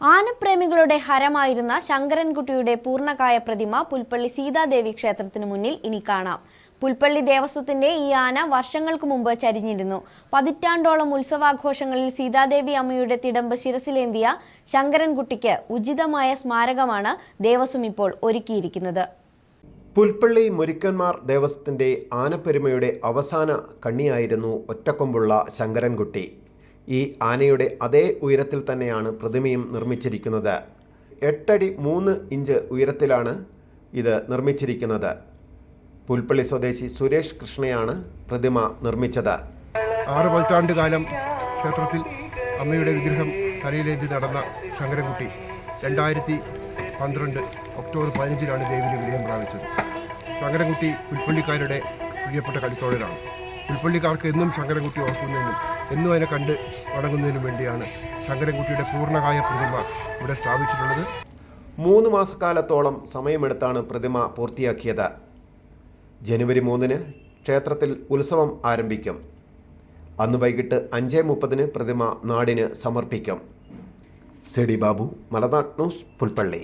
ആനപ്രേമികളുടെ ഹരമായിരുന്ന ശങ്കരൻകുട്ടിയുടെ പൂർണകായ പ്രതിമ പുൽപ്പള്ളി സീതാദേവി ക്ഷേത്രത്തിന് മുന്നിൽ ഇനി കാണാം. പുൽപ്പള്ളി ദേവസ്വത്തിന്റെ ഈ ആന വർഷങ്ങൾക്ക് മുമ്പ് ചരിഞ്ഞിരുന്നു. പതിറ്റാണ്ടോളം ഉത്സവാഘോഷങ്ങളിൽ സീതാദേവി അമ്മയുടെ തിടമ്പ് ശിരസിലേന്തിയ ശങ്കരൻകുട്ടിക്ക് ഉചിതമായ സ്മാരകമാണ് ദേവസ്വം ഇപ്പോൾ ഒരുക്കിയിരിക്കുന്നത്. പുൽപ്പള്ളി മുരിക്കന്മാർ ദേവസ്വത്തിന്റെ ആനപ്പെരുമയുടെ അവസാന കണ്ണിയായിരുന്നു ഒറ്റക്കൊമ്പുള്ള ശങ്കരൻകുട്ടി. ഈ ആനയുടെ അതേ ഉയരത്തിൽ തന്നെയാണ് പ്രതിമയും നിർമ്മിച്ചിരിക്കുന്നത്. എട്ടടി മൂന്ന് ഇഞ്ച് ഉയരത്തിലാണ് ഇത് നിർമ്മിച്ചിരിക്കുന്നത്. പുൽപ്പള്ളി സ്വദേശി സുരേഷ് കൃഷ്ണയാണ് പ്രതിമ നിർമ്മിച്ചത്. ആറ് പതിറ്റാണ്ട് കാലം ക്ഷേത്രത്തിൽ അമ്മയുടെ വിഗ്രഹം തലയിലേന്തി നടന്ന ശങ്കരൻകുട്ടി രണ്ടായിരത്തി പന്ത്രണ്ട് ഒക്ടോബർ പതിനഞ്ചിലാണ് ദേവിയുടെ വിജയം പ്രാപിച്ചത്. ശങ്കരൻകുട്ടി പുൽപ്പള്ളിക്കാരുടെ പ്രിയപ്പെട്ട കളിത്തോഴരാണ് പുൽപ്പള്ളിക്കാർക്ക് എന്നും ശങ്കരൻകുട്ടി ഓർക്കുന്നതിനും എന്നും അതിനെ കണ്ട് വണങ്ങുന്നതിനും വേണ്ടിയാണ് ശങ്കരൻകുട്ടിയുടെ പൂർണകായ പ്രതിമ ഇവിടെ സ്ഥാപിച്ചിട്ടുള്ളത്. മൂന്ന് മാസക്കാലത്തോളം സമയമെടുത്താണ് പ്രതിമ പൂർത്തിയാക്കിയത്. ജനുവരി മൂന്നിന് ക്ഷേത്രത്തിൽ ഉത്സവം ആരംഭിക്കും. അന്ന് വൈകിട്ട് അഞ്ച് മുപ്പതിന് പ്രതിമ നാടിന് സമർപ്പിക്കും. C D Babu Malanad news Pulpally.